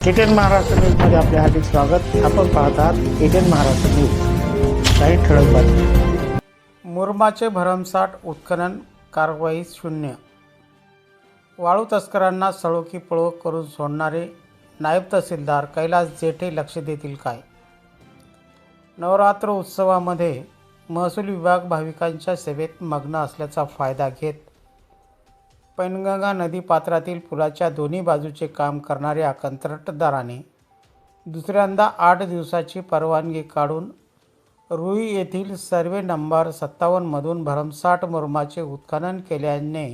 ATN Maharashtra न्यूजमध्ये आपले हार्दिक स्वागत. आपण पाहत आहात एटीएन महाराष्ट्र न्यूज. काही ठळक बातमी मुरमाचे भरमसाठ उत्खनन कारवाई शून्य. वाळू तस्करांना सळोखी पळो करून सोडणारे नायब तहसीलदार कैलास जेठे लक्ष देतील काय? नवरात्र उत्सवामध्ये महसूल विभाग भाविकांच्या सेवेत मग्न असल्याचा फायदा घेत पैनगंगा नदी पात्रातील पुलाच्या दोन्ही बाजूचे काम करणाऱ्या कंत्राटदाराने दुसऱ्यांदा आठ दिवसाची परवानगी काढून रुई येथील सर्वे नंबर सत्तावन्नमधून भरमसाठ मुरमाचे उत्खनन केल्याने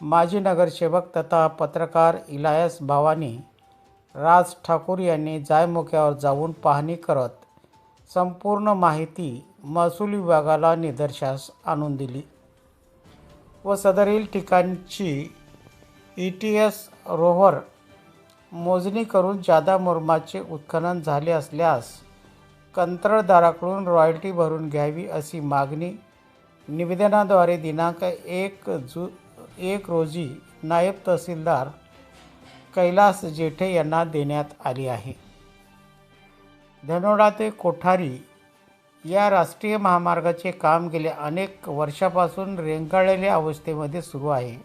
माजी नगरसेवक तथा पत्रकार इलायस भावानी राज ठाकूर यांनी जायमुख्यावर जाऊन पाहणी करत संपूर्ण माहिती महसूल विभागाला निदर्शास आणून दिली. व सदरील ठिकाणची ई टी एस रोव्हर मोजणी करून जादा मुरमाचे उत्खनन झाले असल्यास कंत्राटदाराकडून रॉयल्टी भरून घ्यावी अशी मागणी निवेदनाद्वारे दिनांक एक जु एक रोजी नायब तहसीलदार कैलास जेठे यांना देण्यात आली आहे. धनोडा ते कोठारी या राष्ट्रीय महामार्गाचे काम गेल्या अनेक वर्षापासून रेंगाळलेल्या अवस्थेमध्ये सुरू आहे.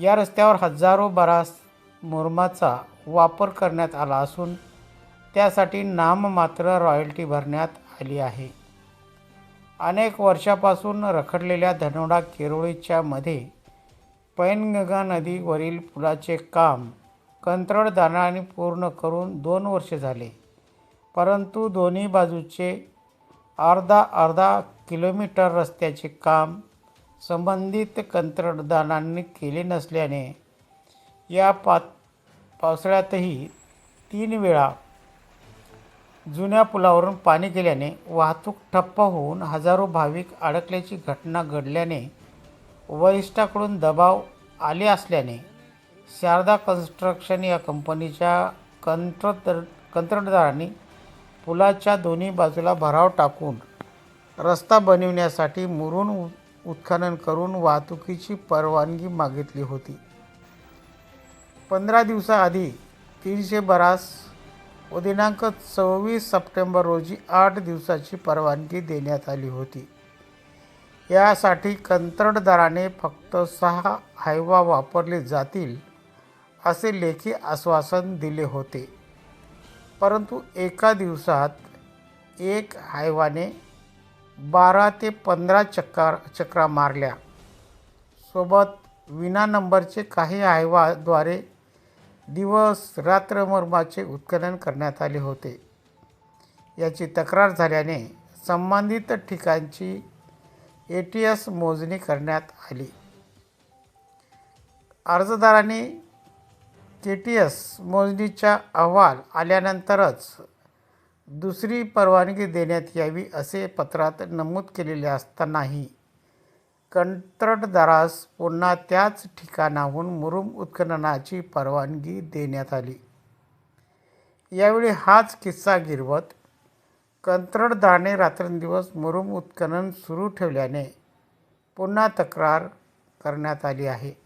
या रस्त्यावर हजारो बरास मुरमाचा वापर करण्यात आला असून त्यासाठी नाममात्र रॉयल्टी भरण्यात आली आहे. अनेक वर्षापासून रखडलेल्या धनोडा केरोळीच्या मध्ये पैनगंगा नदीवरील पुलाचे काम कंत्राटदाराने पूर्ण करून दोन वर्षे झाले. परंतु दोन्ही बाजूचे अर्धा अर्धा किलोमीटर रस्त्याचे काम संबंधित कंत्राटदारांनी केले नसल्याने या पा पावसाळ्यातही तीन वेळा जुन्या पुलावरून पाणी गेल्याने वाहतूक ठप्प होऊन हजारो भाविक अडकल्याची घटना घडल्याने वरिष्ठाकडून दबाव आले असल्याने शारदा कन्स्ट्रक्शन या कंपनीच्या कंत्र कंत्राटदारांनी पुलाच्या दोन्ही बाजूला भराव टाकून रस्ता बनविण्यासाठी मुरून उत्खनन करून वाहतुकीची परवानगी मागितली होती. पंधरा दिवसाआधी तीनशे बरास व दिनांक सव्वीस सप्टेंबर रोजी आठ दिवसाची परवानगी देण्यात आली होती. यासाठी कंत्राटदाराने फक्त सहा हायवा वापरले जातील असे लेखी आश्वासन दिले होते. परंतु एका दिवसात एक हायवाने बारा ते पंधरा चक्कर चक्रा मारल्या. सोबत विना नंबरचे काही हायवाद्वारे दिवस रात्र मर्माचे उत्खनन करण्यात आले होते. याची तक्रार झाल्याने संबंधित ठिकाणची ए टी एस मोजणी करण्यात आली. अर्जदाराने के टी एस मोजणीचा अहवाल आल्यानंतरच दुसरी परवानगी देण्यात यावी असे पत्रात नमूद केलेले असतानाही कंत्राटदारास पुन्हा त्याच ठिकाणाहून मुरुम उत्खननाची परवानगी देण्यात आली. यावेळी हाच किस्सा गिरवत कंत्राटदाराने रात्रंदिवस मुरुम उत्खनन सुरू ठेवल्याने पुन्हा तक्रार करण्यात आली आहे.